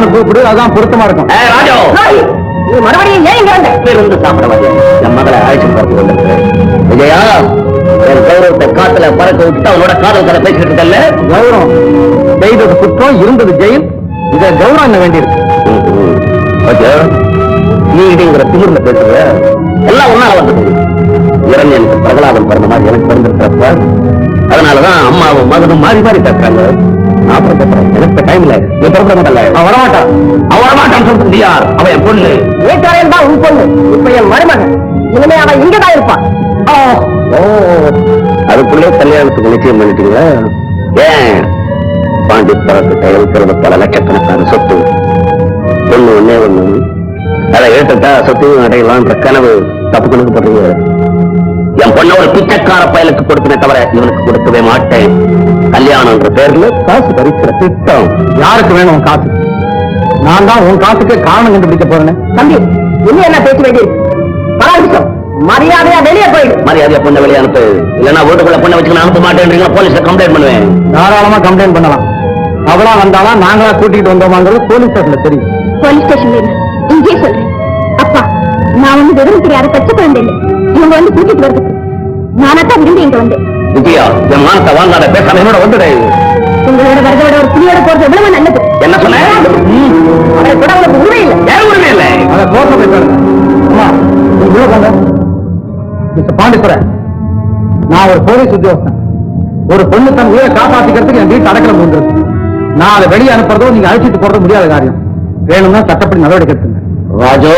விஜயான்னு கூப்பிடு அதான் பொருத்தமா இருக்கும். ஏய், ராஜு! நீ மறுபடியும் ஏன் இங்க வந்த? இருந்து சாப்பிட வரல என் மகளை அழைச்சு பார்த்து கொண்டிருக்கிறேன் விஜயா என் கௌரவத்தை காத்துல பறக்க விட்டுட்டு அவனோட காதல் கதை பேசிட்டு இருக்கல்ல? கௌரவம். செய்தது குற்றம் இருந்தது ஜெயில் இத கௌரவம் என்ன வேண்டியிருக்கு. நீ இடிங்கிற திமிர்ல பேசுற. எல்லாம் ஒன்னால வந்தது இரண்யனுக்கு பிரகலாதம் பிறந்த மாதிரி எனக்கு பிறந்திருக்கிறப்ப அதனாலதான் அம்மாவும் மகனும் மாறி மாறி பேசுறாங்க நான் அப்புறம் பேசுறேன் எனக்கு டைம் இல்ல நீ பிறந்த மாட்டல அவன் வரமாட்டான். அவன் வரமாட்டான்னு சொல்றது யார்? அவன் என் பொண்ணு. நேற்று தான் உன் பொண்ணு. இப்ப என் மருமகன். இனிமே அவன் இங்கதான் இருப்பான். ஓ. அதுக்குள்ளே கல்யாணத்துக்கு நிச்சயம் பண்ணிட்டீங்களா? ஏன்? பாண்டித்தரத்துக்கு இருக்கிறது பல லட்சக்கணக்கான சொத்து. ஒண்ணு ஒண்ணே ஒண்ணு. அதை எடுத்துட்டா சொத்தையும் அடையலான்ற கனவு தப்பு கணக்கு போடுறீங்க என் பொண்ண ஒரு பிச்சைக்கார பயலுக்கு கொடுத்தனே தவிர இவனுக்கு கொடுக்கவே மாட்டேன். கல்யாணம்ன்ற பேர்ல காசு பறிக்கிற திட்டம். யாருக்கு வேணும் உன் காசு? நான் தான் உன் காசுக்கு காரணம் கண்டுபிடிக்க போறேன். தம்பி இன்னும் என்ன பேச பரவாயில்ல மரியாதையா வெளியே போயிடு மரியாதையா பொண்ணை வெளியே அனுப்பு. இல்லைன்னா வீட்டுக்குள்ள பொண்ணை நான் அனுப்ப மாட்டேன்றீங்களா? போலீஸ்ல கம்ப்ளைண்ட் பண்ணுவேன். தாராளமா கம்ப்ளைண்ட் பண்ணலாம். அவளா வந்தாளா? நாங்களா கூட்டிட்டு வந்தோமாங்கிறது போலீஸ் ஸ்டேஷன்ல தெரியும். போலீஸ் ஸ்டேஷன் வேணும். இங்கே சொல்றேன். அப்பா நான் வந்து விவரம் தெரியாத பச்சை குழந்தை இல்லை இவங்க வந்து கூட்டிட்டு வருது நானா தான் விரும்பி இங்க வந்தேன். விஜயா என் மானத்தை வாங்காத பேசாம என்னோட வந்துடு. உங்களோட வரத விட ஒரு போறது எவ்வளவு நல்லது. என்ன சொன்ன? கூட உரிமை இல்லை. உரிமை இல்லை. அத மிஸ்டர் நான் ஒரு போலீஸ் உத்தியோகஸ்தன் ஒரு பொண்ணு தன் உயிரை காப்பாத்திக்கிறதுக்கு என் வீட்டு அடக்கலம் உண்டு நான் அதை வெளியே அனுப்புறதோ நீங்க அழைச்சிட்டு போறது முடியாத காரியம். வேணும்னா சட்டப்படி நடவடிக்கை எடுத்துங்க. ராஜோ!